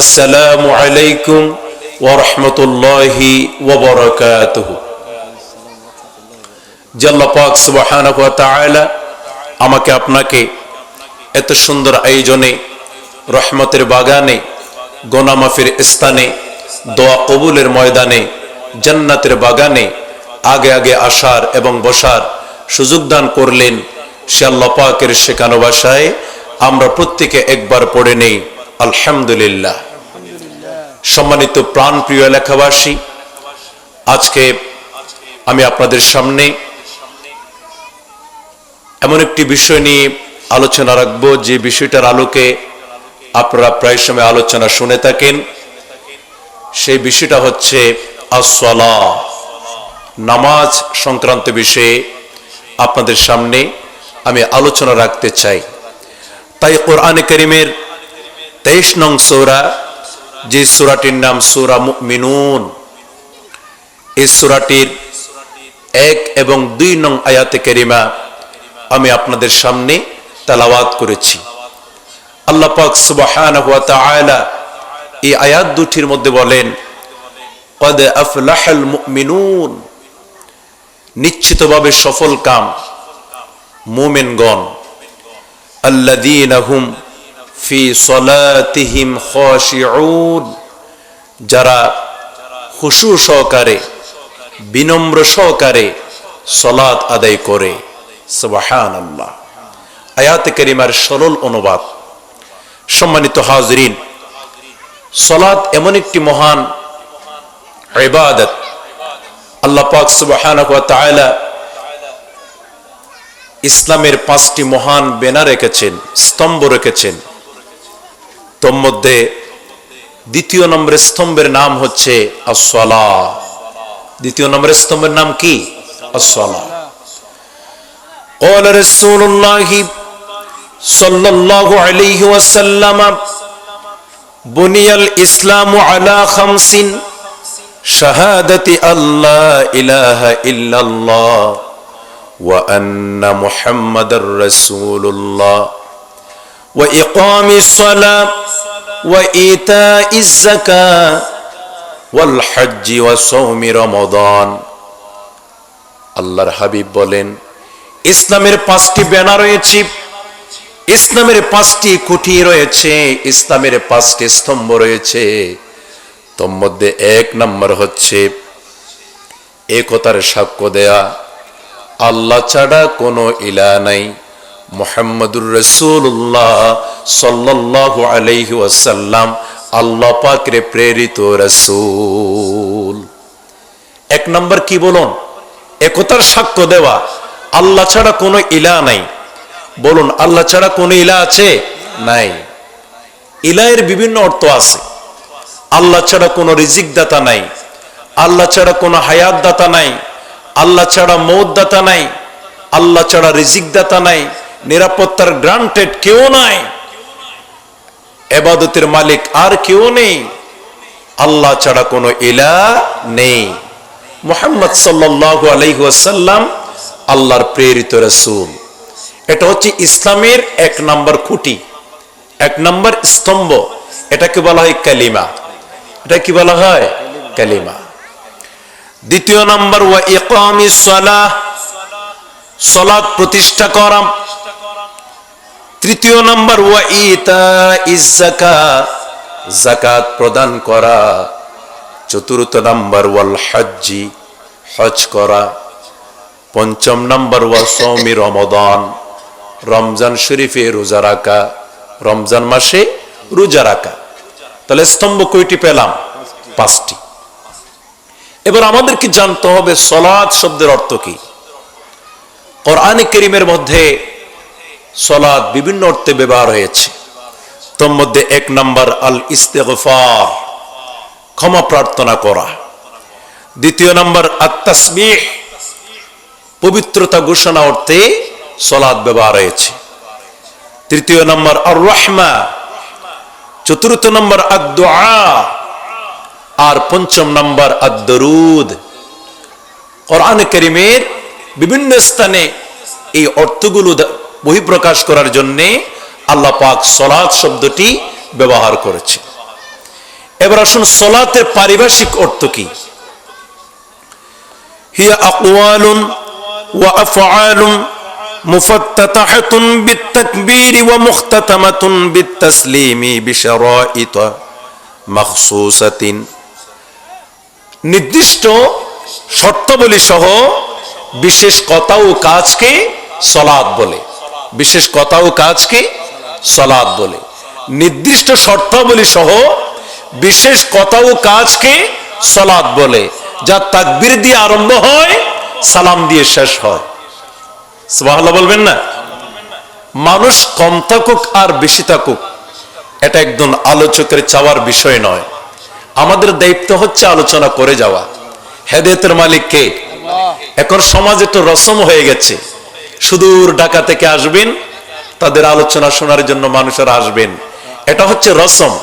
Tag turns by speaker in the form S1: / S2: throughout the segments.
S1: আসসালামু আলাইকুম ওরহমতুল্লাহি ওবরকাতহ জাল্লাপাক সুবাহানক তালা আমাকে আপনাকে এত সুন্দর আয়োজনে, রহমতের বাগানে, গোনামাফির স্থানে, দোয়া কবুলের ময়দানে, জান্নাতের বাগানে আগে আগে আসার এবং বসার সুযোগ দান করলেন সে আল্লাপাকের শেখানো ভাষায়। আমরা প্রত্যেকে একবার পড়ে নেই, আলহামদুলিল্লাহ। সম্মানিত প্রাণপ্রিয় এলাকাবাসী, আজকে আমি আপনাদের সামনে এমন একটি বিষয় নিয়ে আলোচনা রাখব, যে বিষয়টার আলোকে আপনারা প্রায় সময় আলোচনা শুনে থাকেন। সেই বিষয়টা হচ্ছে আসলা নামাজ সংক্রান্ত বিষয়ে আপনাদের সামনে আমি আলোচনা রাখতে চাই। তাই কোরআনে করিমের তেইশ নং সৌরা যে সুরাটির নাম সুরা মিনুন এই সুরাটির এক এবং দুই নং আয়াতে কেরিমা আমি আপনাদের সামনে তালাওয়াত করেছি। আল্লাহ পাক সুবহানাহু আয়লা এই আয়াত দুটির মধ্যে বলেন, কদ আফলাহাল মুমিনুন। নিশ্চিতভাবে সফল কাম মুমিনগণ। আল্লা হুম যারা খুশু সহকারে, বিনম্র সহকারে সলাত আদায় করে আয়াতে কারিমার সরল অনুবাদ। সম্মানিত হাজরিন সলাত এমন একটি মহান ইবাদত। আল্লাহ পাক তাআলা ইসলামের পাঁচটি মহান বেনা রেখেছেন, স্তম্ভ রেখেছেন। তোর মধ্যে দ্বিতীয় নম্বরের স্তম্ভের নাম হচ্ছে আসলা দ্বিতীয় নম্বরের স্তম্ভের নাম কি আসলা قال رسول الله صلى الله عليه وسلم بني الإسلام على خمس شهادة الله إله إلا الله وأن محمد رسول الله وإقام الصلاة وإيتاء الزكاة والحج وصوم رمضان আল্লাহর হাবিব বলেন ইসলামের পাঁচটি ব্যানার রয়েছে ইসলামের পাঁচটি কুঠি রয়েছে ইসলামের পাঁচটি স্তম্ভ রয়েছে তোর মধ্যে এক নম্বর হচ্ছে একতার সাক্ষ্য দেয়া আল্লাহ ছাড়া কোনো ইলা নাই মোহাম্মদুর রসুল্লাহ সাল্লাহ আলহি ওয়াসাল্লাম আল্লাহ পাকরে প্রেরিত রসুল। এক নম্বর কি বলুন? একতার সাক্ষ্য দেওয়া। আল্লাহ ছাড়া কোনো ইলা নাই। বলুন, আল্লাহ ছাড়া কোনো ইলা আছে? নাই। ইলায়ের বিভিন্ন অর্থ আছে। আল্লাহ ছাড়া কোনো রিজিক দাতা নাই। আল্লাহ ছাড়া কোনো হায়াত দাতা নাই। আল্লাহ ছাড়া মৌত দাতা নাই। আল্লাহ ছাড়া রিজিক দাতা নাই। নিরাপত্তার গ্রান্টেড কেউ নাই। এবাদতের মালিক আর কেউ নেই। আল্লাহ ছাড়া কোনো ইলা নেই। মোহাম্মদ সাল্লাহ আলহিহাসাল্লাম আল্লাহর প্রেরিত রসুল। এটা হচ্ছে ইসলামের এক নম্বর খুঁটি, এক নম্বর স্তম্ভ। এটাকে বলা হয় কালিমা। এটা কি বলা হয়? কালিমা। দ্বিতীয় নম্বর, ওয়া ইকামি সালাহ। সালাত প্রতিষ্ঠা করা। তৃতীয় নাম্বার, ওয়া ইতা ইজাকা জাকাত প্রদান করা। চতুর্থ নাম্বার, ওয়াল হজ্জি হজ করা। পঞ্চম নাম্বার ওয়া সৌমি রমদান রমজান শরীফে রোজা রাখা। রমজান মাসে রোজা রাখা। তাহলে স্তম্ভ কয়টি পেলাম? পাঁচটি। এবার আমাদেরকে জানতে হবে সলাদ শব্দের অর্থ কি? কোরআনে করিমের মধ্যে সলাদ বিভিন্ন অর্থে ব্যবহার হয়েছে। তোর মধ্যে এক নম্বর আল ইস্তেগফার ক্ষমা প্রার্থনা করা। দ্বিতীয় নম্বর আত্মাসমিহ পবিত্রতা ঘোষণা অর্থে সলাদ ব্যবহার হয়েছে। তৃতীয় নম্বর আর রহমা চতুর্থ নম্বর আদা আর পঞ্চম নম্বর আদরুদ কোরআন করিমের বিভিন্ন স্থানে এই অর্থগুলো বহিঃপ্রকাশ করার জন্যে আল্লাহ পাক সলাদ শব্দটি ব্যবহার করেছে এবার আসুন সলাতের পারিভাষিক অর্থ কি? নির্দিষ্ট শর্তাবলী সহ বিশেষ কথা ও কাজকে সলাদ বলে। বিশেষ কথা ও কাজকে সলাদ বলে। নির্দিষ্ট শর্তাবলী সহ বিশেষ কথা ও কাজকে সলাদ বলে। যা তাকবীর দিয়ে আরম্ভ হয়, সালাম দিয়ে শেষ হয়। সুবহানাল্লাহ বলবেন না? মানুষ কম থাকুক আর বেশি থাকুক, এটা একদম আলোচকের চাওয়ার বিষয় নয়। আমাদের দায়িত্ব হচ্ছে আলোচনা করে যাওয়া। হেদায়তের মালিক কে? এখন সমাজ একটু রসম হয়ে গেছে। সুদূর ঢাকা থেকে আসবেন, তাদের আলোচনা শোনার জন্য মানুষেরা আসবেন। এটা হচ্ছে রসম।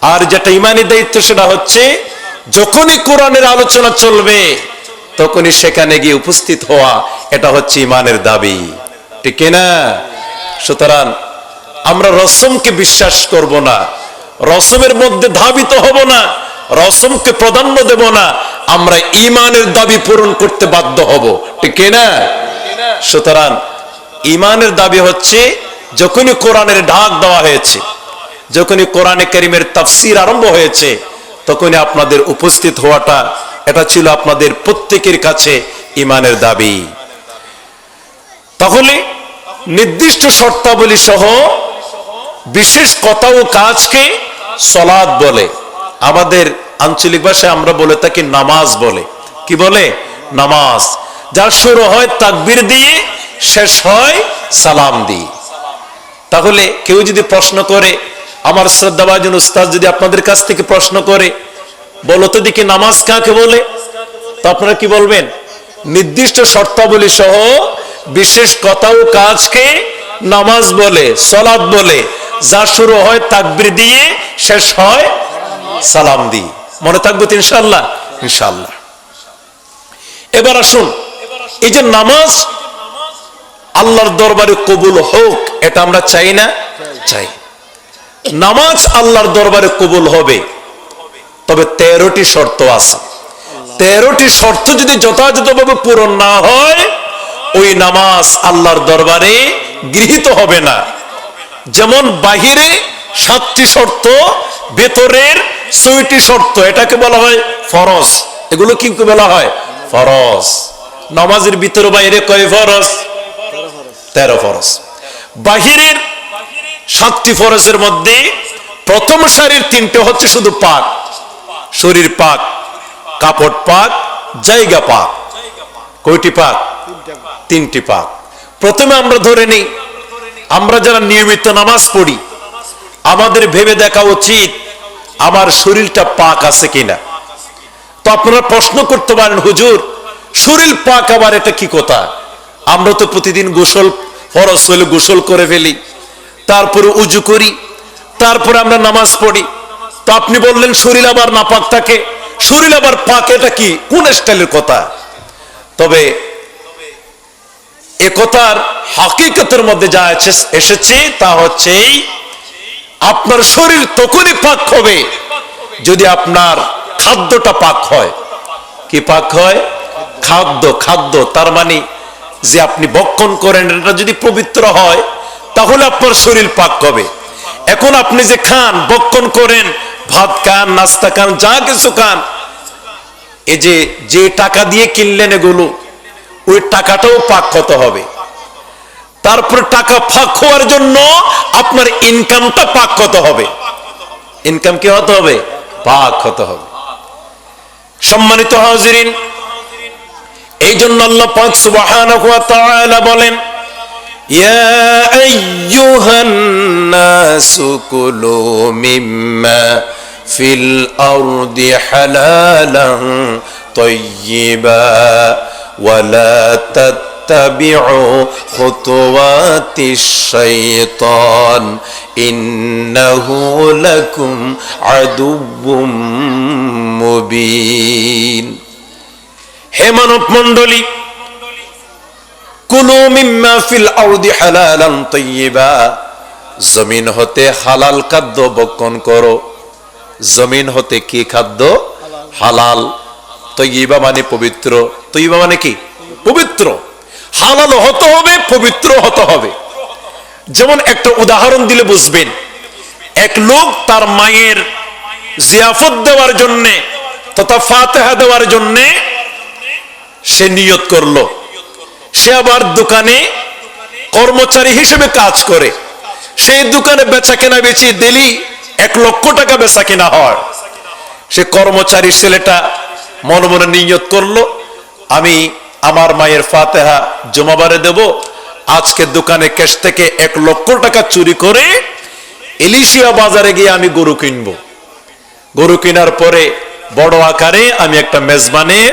S1: আর যেটা ইমানি দায়িত্ব সেটা হচ্ছে, যখনই কোরআনের আলোচনা চলবে, তখনই সেখানে গিয়ে উপস্থিত হওয়া, এটা হচ্ছে ইমানের দাবি। ঠিক না সুতরাং আমরা রসমকে বিশ্বাস করব না। রসমের মধ্যে ধাবিত হব না, রসমকে প্রাধান্য দেব না। আমরা ইমানের দাবি পূরণ করতে বাধ্য হব। ঠিক না সুতরাং ইমানের দাবি হচ্ছে যখনই কোরআনের ডাক দেওয়া হয়েছে, যখনই কোরআনে করিমের তাফসির আরম্ভ হয়েছে, তখনই আপনাদের উপস্থিত হওয়াটা, এটা ছিল আপনাদের প্রত্যেকের কাছে ইমানের দাবি। তাহলে নির্দিষ্ট শর্তাবলী সহ বিশেষ কথা ও কাজকে সলাদ বলে। আমাদের আঞ্চলিক ভাষায় আমরা বলে থাকি নামাজ বলে। কি বলে? নামাজ। যার শুরু হয় তাকবির দিয়ে, শেষ হয় সালাম দিয়ে। তাহলে কেউ যদি প্রশ্ন করে, আমার শ্রদ্ধাভাজন উস্তাদ যদি আপনাদের কাছ থেকে প্রশ্ন করে, বলো তো দেখি নামাজ কাকে বলে? তো আপনারা কি বলবেন? নির্দিষ্ট শর্তাবলী সহ বিশেষ কথা ও কাজকে নামাজ বলে সলাদ বলে যা শুরু হয় তাকবির দিয়ে, শেষ হয় সালাম দিয়ে। মনে থাকব ইনশাল্লাহ ইনশাল্লাহ এবার আসুন এই যে নামাজ, আল্লাহর দরবারে কবুল হোক, এটা আমরা চাই না? চাই। নামাজ আল্লাহর দরবারে কবুল হবে। তবে তেরোটি শর্ত আছে। তেরোটি শর্ত যদি যথাযথভাবে পূরণ না হয়, ওই নামাজ আল্লাহর দরবারে গৃহীত হবে না। যেমন বাহিরে সাতটি শর্ত, ভেতরের ছয়টি শর্ত, এটাকে বলা হয় ফরজ। এগুলো কি বলা হয়? ফরজ। নামাজের ভিতরে বাইরে কয় ফরজ? তেরো ফরজ। বাহিরের সাতটি ফরজের মধ্যে প্রথম সারির তিনটে হচ্ছে শুধু পাক। শরীর পাক, কাপড় পাক, জায়গা পাক। কয়টি পাক? তিনটি পাক। প্রথমে আমরা ধরে নিই, আমরা যারা নিয়মিত নামাজ পড়ি, আমাদের ভেবে দেখা উচিত আমার শরীরটা পাক আছে কিনা। তো আপনারা প্রশ্ন করতে পারেন, হুজুর শরীর পাক আবার এটা কি কথা? আমরা তো প্রতিদিন গোসল, ফরজ হলে গোসল করে ফেলি। তারপরে উজু করি, তারপরে আমরা নামাজ পড়ি। তো আপনি বললেন শরীর আবার নাপাক থাকে। শরীর আবার পাক, এটা কি? কোন স্টাইলের কথা? তবে এ কথার হাকিকতের মধ্যে যা এসেছে, তা হচ্ছে আপনার শরীর তখনই পাক হবে যদি আপনার খাদ্যটা পাক হয়। কি পাক হয়? খাদ্য খাদ্য, তার মানে যে আপনি বক্ষণ করেন, এটা যদি পবিত্র হয়, তাহলে আপনার শরীর পাক হবে। এখন আপনি যে খান, বক্ষণ করেন, ভাত খান, নাস্তা খান, যা কিছু খান, এই যে যে টাকা দিয়ে কিনলেন এগুলো, ওই টাকাটাও পাক হতে হবে। তারপর টাকা ফাঁক হওয়ার জন্য আপনার ইনকামটা পাক হতে হবে। ইনকাম কি হতে হবে? পাক হতে হবে। সম্মানিত হাজিরিন এই জন্য আল্লাহ পাক সুবহানাহু ওয়া তাআলা বলেন, ইয়া আইয়ুহান নাসু কুলু মিম্মা ফিল আরদি হালালান তাইয়্যিবা ওয়ালা তাত্তাবিউ খুতুওয়াতিশ মুবিন। হে মানব মন্ডলী জমিন হতে হালাল খাদ্য বক্ষণ করো। জমিন হতে কি খাদ্য? হালাল। তৈবা মানে পবিত্র। তৈবা মানে কি? পবিত্র। হালাল হতে হবে, পবিত্র হতে হবে। যেমন একটা উদাহরণ দিলে বুঝবেন, এক লোক তার মায়ের জিয়াফত দেওয়ার জন্যে তথা ফাতেহা দেওয়ার জন্যে সে নিয়ত করল। সে আবার দোকানে কর্মচারী হিসেবে কাজ করে। সেই দোকানে বেচা কেনা বেচি দিলি এক লক্ষ টাকা বেচা কেনা হয়। সে কর্মচারী ছেলেটা মনে মনে নিয়ত করল, আমি আমার মায়ের ফাতেহা জমাবারে দেব। আজকে দোকানে ক্যাশ থেকে এক লক্ষ টাকা চুরি করে ইলিশিয়া বাজারে গিয়ে আমি গরু কিনবো। গরু কেনার পরে বড় আকারে আমি একটা মেজবানের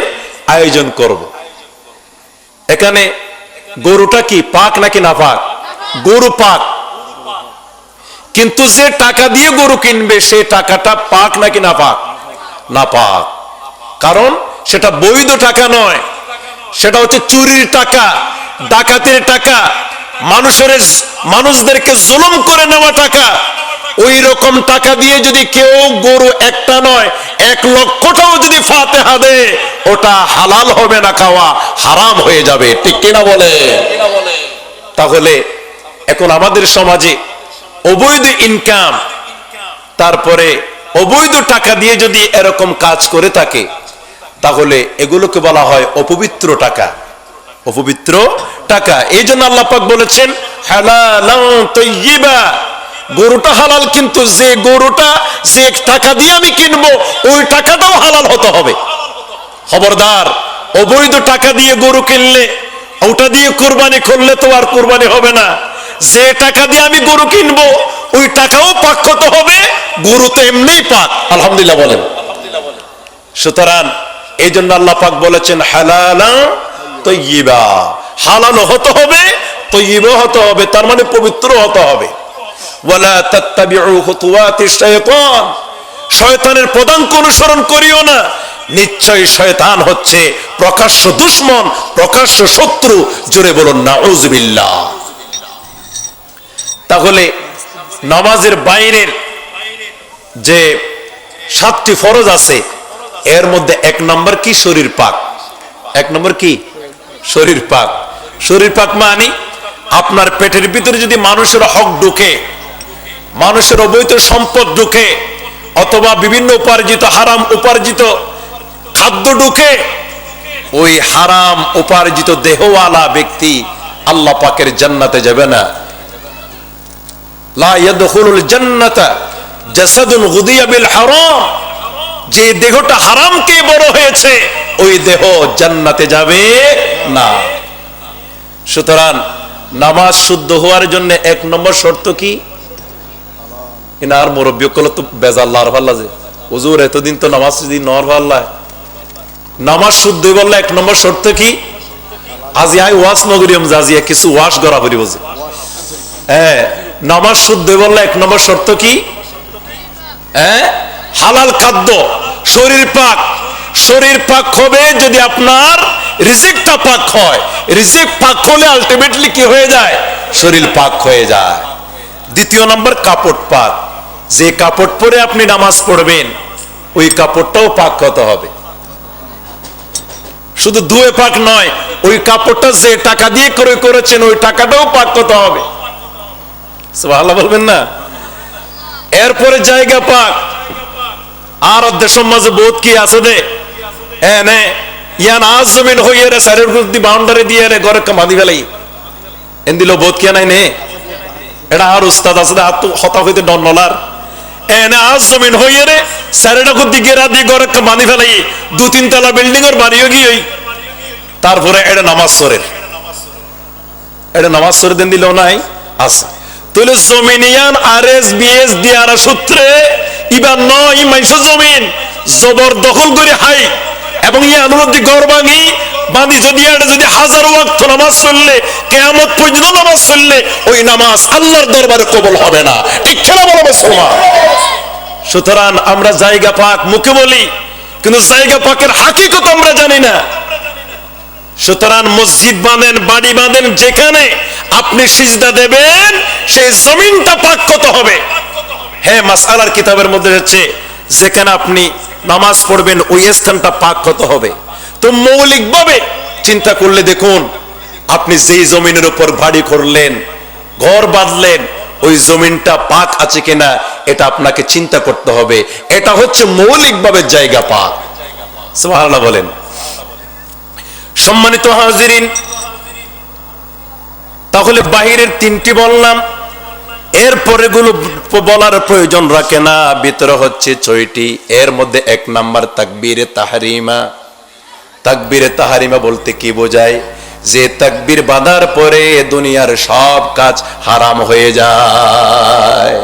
S1: আয়োজন করব। এখানে গরুটা কি, পাক নাকি না পাক? গরু পাক। কিন্তু যে টাকা দিয়ে গরু কিনবে, সে টাকাটা পাক নাকি না পাক? না পাক। কারণ সেটা বৈধ টাকা নয়। সেটা হচ্ছে চুরির টাকা, ডাকাতির টাকা। মানুষের মানুষদেরকে জুলুম করে নেওয়া টাকা, ওই রকম টাকা দিয়ে যদি কেউ গরু একটা নয়, এক লক্ষটাও যদি ফাতেহা দেয় ওটা হালাল হবে না খাওয়া, হারাম হয়ে যাবে। ঠিক কিনা বলে? তাহলে এখন আমাদের সমাজে অবৈধ ইনকাম তারপরে অবৈধ টাকা দিয়ে যদি এরকম কাজ করে থাকে, তাহলে এগুলোকে বলা হয় অপবিত্র টাকা। অপবিত্র টাকা। এই জন্য আল্লাহ পাক বলেছেন গরুটা হালাল, কিন্তু যে গরুটা, যে টাকা দিয়ে আমি কিনবো, ওই টাকাটাও হালাল হতে হবে। খবরদার, অবৈধ টাকা দিয়ে গরু কিনলে, ওটা দিয়ে কোরবানি করলে তো আর কোরবানি হবে না। যে টাকা দিয়ে আমি গরু কিনবো, ওই টাকাও পাক কত হবে, গরু তো এমনিই পাক। আলহামদুলিল্লাহ বলেন। সুতরাং, এই জন্য আল্লাহ পাক বলেছেন হালালা তৈবা হালালো হতে হবে তৈব হতে হবে, তার মানে পবিত্র হতে হবে। শয়তানের পদাঙ্ক অনুসরণ করিও না। নিশ্চয়ই শয়তান হচ্ছে প্রকাশ্য দুশ্মন, প্রকাশ্য শত্রু। বলুন না তাহলে নামাজের বাইরের যে সাতটি ফরজ আছে, এর মধ্যে এক নম্বর কি? শরীর পাক। এক নম্বর কি? শরীর পাক। শরীর পাক মানে আপনার পেটের ভিতরে যদি মানুষের হক ঢুকে, মানুষের অবৈধ সম্পদ ঢুকে, অথবা বিভিন্ন উপার্জিত, হারাম উপার্জিত খাদ্য ঢুকে, ওই হারাম উপার্জিত দেহওয়ালা ব্যক্তি আল্লাহ পাকের জান্নাতে যাবে না। হারাম। যে দেহটা হারামকে বড় হয়েছে ওই দেহ জান্নাতে যাবে না। সুতরাং নামাজ শুদ্ধ হওয়ার জন্য এক নম্বর শর্ত কি? ইনার মুরব্বী কল তো বেজাল্লাহ যে। হুজুর, এতদিন তো নামাজ দিন নরভাল্লা নামাজ শুদ্ধ বললে এক নম্বর শর্ত কি? আজি আই ওয়াশ নগরিয়ম জাজিয়া কিছু ওয়াশ করা করি বুঝে হ্যাঁ নামাজ শুদ্ধ বললে এক নম্বর শর্ত কি? হ্যাঁ হালাল খাদ্য, শরীর পাক শরীর পাক হবে যদি আপনার রিজিকটা পাক হয়। রিজিক পাক হলে আলটিমেটলি কি হয়ে যায়? শরীর পাক হয়ে যায়। দ্বিতীয় নম্বর, কাপড় পাক। যে কাপড় পরে আপনি নামাজ পড়বেন, ওই কাপড়টাও পাক হতে হবে। শুধু দুয়ে পাক নয়, ওই কাপড়টা যে টাকা দিয়ে করে করেছেন, ওই টাকাটাও পাক হতে হবে। সুবহানাল্লাহ বলবেন না? এরপরে জায়গা পাক। আর অর্ধেক সমাজে বহুত কি আছে দে হ্যাঁ নে। ইয়ান আজ জমিন হইয়ে রে সারের গুদি বাউন্ডারি দিয়ে রে ঘরে কামাদি ফেলাই। এন দিল বহুত কি নাই নে? এটা আর উস্তাদ আছে দে, হাত হতা হইতে ডন এনে আজ জমিন হইয়ে রে সারেটা গুদি গেরা দিয়ে ঘরে কামাদি ফেলাই। দু, তিন তলা বিল্ডিং এর বাড়িও গিয়ে তারপরে এটা নামাজ সরের এটা নামাজ সরে দেন দিল নাই? আছে। তাহলে জমিনিয়ান আর এস বিএস, দিয়ার সূত্রে ইবার নয় মাইশ জমিন, জবর দখল করে হাই। এবং এই অনুরোধী গড় ভাঙি বাঁধি যদি এটা যদি হাজার ওয়াক্ত নামাজ চললে, কেয়ামত পর্যন্ত নামাজ চললে, ওই নামাজ আল্লাহর দরবারে কবল হবে না। ঠিক খেলা বলো মুসলমান? সুতরাং আমরা জায়গা পাক মুখে বলি, কিন্তু জায়গা পাকের হাকিকত আমরা জানি না। সুতরাং মসজিদ বাঁধেন বাড়ি বাঁধেন যেখানে আপনি সিজদা দেবেন, সেই জমিনটা পাক কত হবে? হ্যাঁ মাসালার কিতাবের মধ্যে হচ্ছে যেখানে আপনি নামাজ পড়বেন, ওই স্থানটা পাক হতে হবে? তো মৌলিকভাবে চিন্তা করলে দেখুন, আপনি যেই জমিনের উপর বাড়ি করলেন, ঘর বাঁধলেন, ওই জমিনটা পাক আছে কিনা, এটা আপনাকে চিন্তা করতে হবে। এটা হচ্ছে মৌলিকভাবে জায়গা পাক। সুবহানাল্লাহ বলেন। সম্মানিত হাজিরিন, তাহলে বাহিরের তিনটি বললাম। এরপরে গুলো বলার প্রয়োজন রাখে না। ভিতরে হচ্ছে ছয়টি। এর মধ্যে এক নাম্বার তাকবীরে তাহারিমা। তাকবীরে তাহারিমা বলতে কি বোঝায়? যে তাকবীর বাঁধার পরে দুনিয়ার সব কাজ হারাম হয়ে যায়।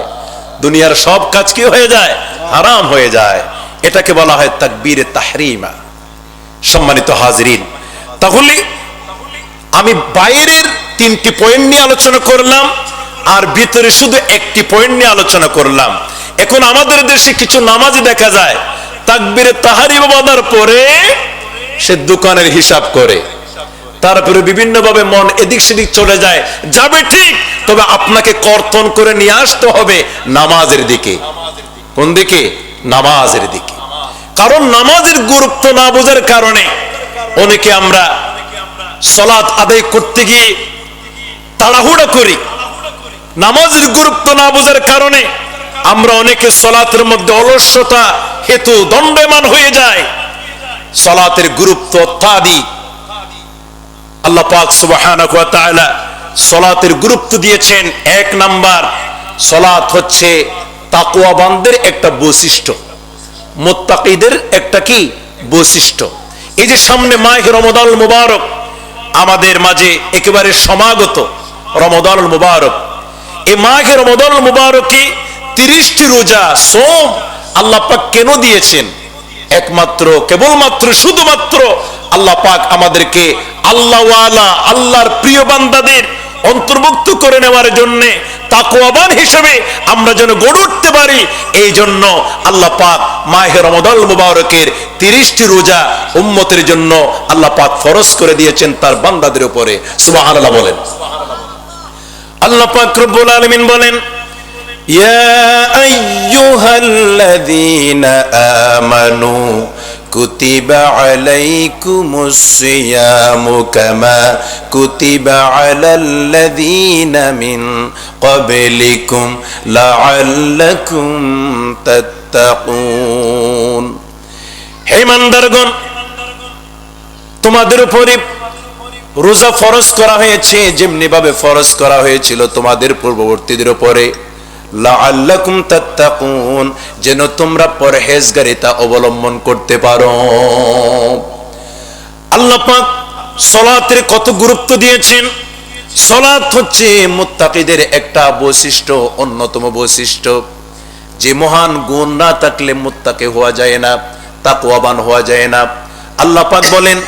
S1: দুনিয়ার সব কাজ কি হয়ে যায়? হারাম হয়ে যায়। এটাকে বলা হয় তাকবীরে তাহরিমা। সম্মানিত হাজরিন, তাহলে আমি বাইরের তিনটি পয়েন্ট নিয়ে আলোচনা করলাম। আর ভিতরে শুধু একটি পয়েন্ট নিয়ে আলোচনা করলাম। এখন আমাদের দেশে কিছু নামাজি দেখা যায়, তাকবিরে তাহারি বাবার পরে সে দোকানের হিসাব করে। তারপরে বিভিন্ন ভাবে মন এদিক সেদিক চলে যায়। যাবে ঠিক, তবে আপনাকে কর্তন করে নিয়ে আসতে হবে নামাজের দিকে। কোন দিকে? নামাজের দিকে। কারণ নামাজের গুরুত্ব না বোঝার কারণে অনেকে আমরা সলাৎ আদায় করতে গিয়ে তাড়াহুড়া করি। নামাজের গুরুত্ব না বোঝার কারণে আমরা অনেকে সলাতের মধ্যে অলস্যতা হেতু দণ্ডমান হয়ে যায় সলাতের গুরুত্ব অত্যাধিক। আল্লাহ পাক সুবহানাহু সলাতের গুরুত্ব দিয়েছেন এক নাম্বার। সলাত হচ্ছে একটা বৈশিষ্ট্য। মোত্তাকিদের একটা কি? বৈশিষ্ট্য। এই যে সামনে মাহে রমদান মুবারক, আমাদের মাঝে একেবারে সমাগত রমদান মুবারক। এই মাঘে রমদান মুবারকে তিরিশটি রোজা সোম আল্লাহ পাক কেন দিয়েছেন? একমাত্র, কেবলমাত্র, শুধুমাত্র আল্লাহ পাক আমাদেরকে আল্লাহওয়ালা, আল্লাহর প্রিয় বান্দাদের অন্তর্ভুক্ত করে নেওয়ার জন্য তাকুয়াবান হিসেবে আমরা যেন গড়ে উঠতে পারি, এই জন্য আল্লাহ পাক মাহে রমদান মুবারকের তিরিশটি রোজা উম্মতের জন্য আল্লাহ পাক ফরজ করে দিয়েছেন তার বান্দাদের উপরে। সুবহানাল্লাহ বলেন। আল্লাহ পাক রব্বুল আলামিন বলেন মিন ক্বাবলিকুম লাআল্লাকুম তাত্তাকুন। হে ইমানদারগণ তোমাদের উপরে রোজা ফরজ করা হয়েছে, যেমনি ভাবে ফরজ করা হয়েছিল তোমাদের পূর্ববর্তীদের উপরে। যেন তোমরা পরহেজগারিতা অবলম্বন করতে পারো। আল্লাহ পাক সলাতের কত গুরুত্ব দিয়েছেন? সলাত হচ্ছে মুত্তাকিদের একটা বৈশিষ্ট্য, অন্যতম বৈশিষ্ট্য। যে মহান গুণ না থাকলে মুত্তাকে হওয়া যায় না, তাকওয়াবান হওয়া যায় না। আল্লাহ পাক বলেন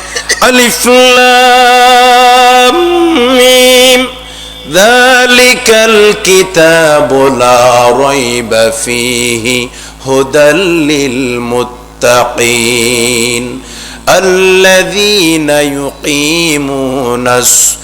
S1: আলিফ লাম মিম ذلك الكتاب لا ريب فيه هدى للمتقين الذين يقيمون الصلاة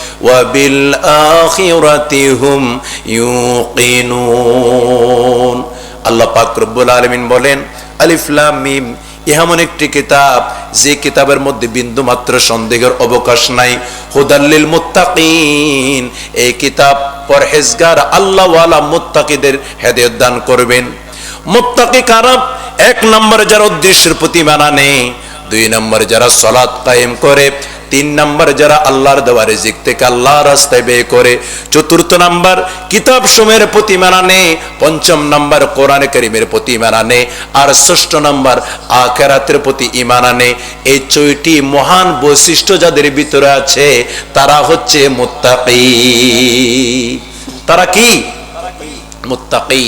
S1: ওয়াবিল্লাখিরাতি হুম আল্লাহ পাক রব্বুল বলেন, আলিফ লাম মিম, এমন একটি কিতাব, যে কিতাবের মধ্যে বিন্দু মাত্র সন্দেহের অবকাশ নাই। হুদাল্লিল মুত্তাকিন, এই কিতাব পরহেজগার, আল্লাহওয়ালা মুত্তাকিদের হেদায়েত দান করবেন। মুত্তাকি কারাব এক নম্বরে যারা উদ্দেশ্যের প্রতি মানা নেই দুই নম্বরে যারা সলাৎ কায়েম করে তিন নাম্বার যারা আল্লাহর দেওয়া রিজিক থেকে আল্লাহর রাস্তায় ব্যয় করে, চতুর্থ নাম্বার কিতাব সময়ের প্রতি মানা নেই পঞ্চম নাম্বার কোরআনে করিমের প্রতি মানা নেই আর ষষ্ঠ নাম্বার আখেরাতের প্রতি ইমান আনে। এই ছয়টি মহান বৈশিষ্ট্য যাদের ভিতরে আছে, তারা হচ্ছে মুত্তাকি। তারা কি? মুত্তাকি।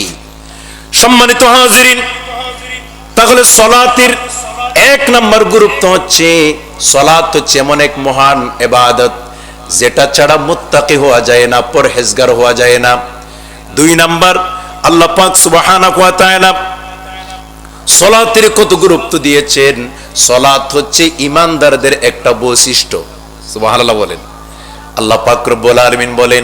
S1: সম্মানিত হাজিরিন, তাহলে সলাতের এক নম্বর গুরুত্ব হচ্ছে সলাত হচ্ছে এমন এক মহান এবাদত যেটা ছাড়া মুত্তাকি হওয়া যায় না, পরহেজগার হওয়া যায় না। দুই নাম্বার, আল্লাহ পাক সুবহানাহু ওয়া তাআলা সলাতের কত গুরুত্ব দিয়েছেন? সলাত হচ্ছে ইমানদারদের একটা বৈশিষ্ট্য। সুবহানাল্লাহ বলেন। আল্লাহ পাক রব্বুল আলামিন বলেন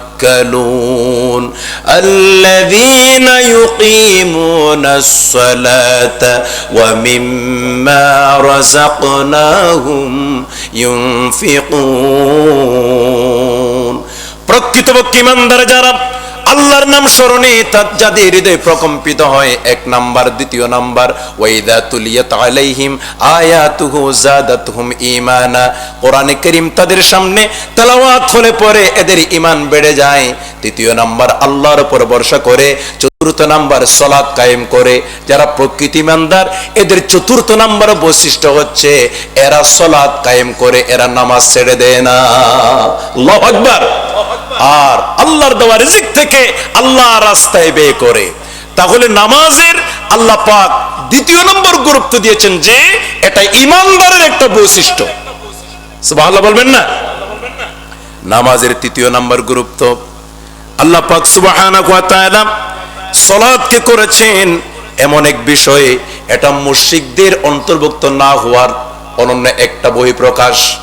S1: الذين يقيمون الصلاة ومما رزقناهم ينفقون প্রকৃতপক্ষে ইমানদার যারা আল্লাহর নাম স্মরণে তা যাদের হৃদয় প্রকম্পিত হয়। এক নাম্বার, দ্বিতীয় নাম্বার, ওয়াইদা তুলিয়াত আলাইহিম আয়াতুহু জাদাতুহুম ঈমানা। কোরআনে কারীম তাদের সামনে তেলাওয়াত হলে পরে এদের ঈমান বেড়ে যায়। তৃতীয় নাম্বার, আল্লাহর উপর ভরসা করে। চতুর্থ নাম্বার সলাৎ কায়েম করে। যারা প্রকৃতি ইমানদার, এদের চতুর্থ নাম্বার বৈশিষ্ট্য হচ্ছে এরা সলাৎ কায়েম করে, এরা নামাজ ছেড়ে দেয় না। আল্লাহু আকবার। আর আল্লাহর দেওয়া রিজিক থেকে আল্লাহ রাস্তায় ব্যয় করে। তাহলে নামাজের আল্লাহ পাক দ্বিতীয় নম্বর গুরুত্ব দিয়েছেন যে, এটা ইমানদারের একটা বৈশিষ্ট্য। সুবহানাল্লাহ বলবেন না? নামাজের তৃতীয় নম্বর গুরুত্ব। আল্লাহ পাক সুবহানাহু ওয়া তাআলা সালাতকে করেছেন এমন এক বিষয়ে, এটা মুশরিকদের অন্তর্ভুক্ত না হওয়ার অনন্য একটা বহি প্রকাশ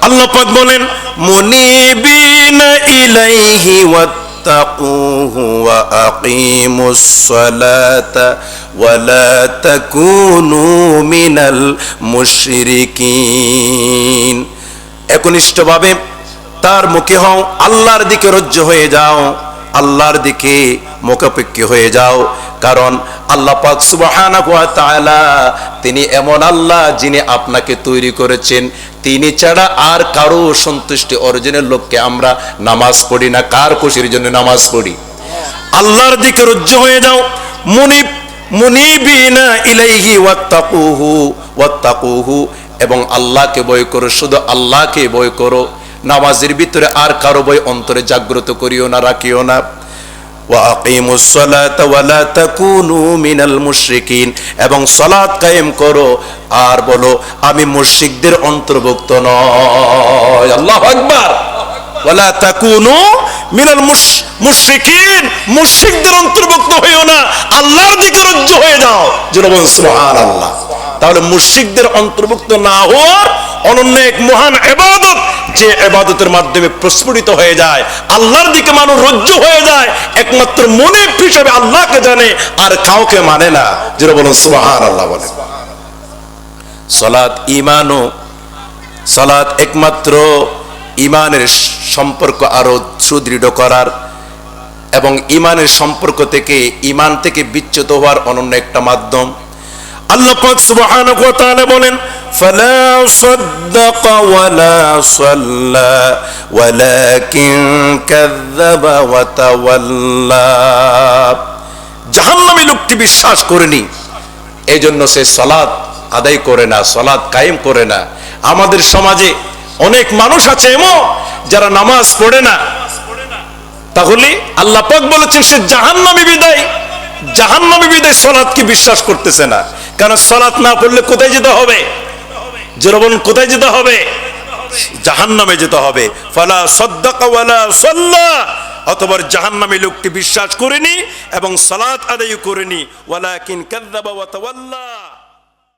S1: আল্লাহ পাক বলেন, মুনিবিনা ইলাইহি আকিমুস সালাতা ওয়া লা তাকুনু মিনাল মুশরিকিন। একনিষ্ঠভাবে তার মুখে হও, আল্লাহর দিকে রজ্জ হয়ে যাও, আল্লাহর দিকে মুখাপেক্ষী হয়ে যাও। কারণ আল্লাহ পাক তাআলা তিনি এমন আল্লাহ যিনি আপনাকে তৈরি করেছেন তিনি ছাড়া আর কারও সন্তুষ্টি অর্জনের লক্ষ্যে আমরা নামাজ পড়ি না। কার খুশির জন্য নামাজ পড়ি? আল্লাহর দিকে রজ্জ হয়ে যাও। মুনিব মুনিবিনা ইলাইহি ওয়াত্তাকুহু ওয়াত্তাকুহু। এবং আল্লাহকে ভয় করো, শুধু আল্লাহকে ভয় করো। নামাজের ভিতরে আর কারও বই অন্তরে জাগ্রত করিও না, রাখিও না। ওয়াকিমুস সালাতা ওয়ালা তাকুনু মিনাল মুশরিকিন। এবং সালাত কায়েম করো আর বলো, আমি মুশরিকদের অন্তর্ভুক্ত নয়। আল্লাহু আকবার। ওয়ালা তাকুনু মিনাল মুশ- মুশরিকিন। মুশরিকদের অন্তর্ভুক্ত হইও না। আল্লাহর দিকে রজ্জু হয়ে যাও। যেন বলুন সুবহানাল্লাহ। তাহলে মুশরিকদের অন্তর্ভুক্ত না হওয়ার অনন্য এক মহান এবাদত যে এবাদতের মাধ্যমে প্রস্ফুটিত হয়ে যায়, আল্লাহর দিকে মানুষ রজ্জু হয়ে যায়, একমাত্র মনে হিসাবে আল্লাহকে জানে আর কাউকে মানে না। যেটা বলুন সুবাহান আল্লাহ বলে সলাৎ ইমানও সলাৎ একমাত্র ইমানের সম্পর্ক আরও সুদৃঢ় করার এবং ইমানের সম্পর্ক থেকে ইমান থেকে বিচ্যুত হওয়ার অনন্য একটা মাধ্যম। বলেন জাহান্নামী লোকটি বিশ্বাস করেনি এই জন্য সে সালাত আদায় করে না, সালাত কায়েম করে না। আমাদের সমাজে অনেক মানুষ আছে এমন, যারা নামাজ পড়ে না। তাহলে আল্লাহ বলেছেন, সে জাহান্নামী বিদায় জাহান্নামী বিদায় সলাৎকে বিশ্বাস করতেছে না। কারণ সলাৎ না পড়লে কোথায় যেতে হবে? যেরকম কোথায় যেতে হবে? জাহান নামে যেতে হবে। ফালা সদ্দাকা ওয়ালা অথবা অথবা নামে লোকটি বিশ্বাস করেনি এবং সালাত আদায় করেনি। ওয়ালাকিন কাযযাবা ওয়া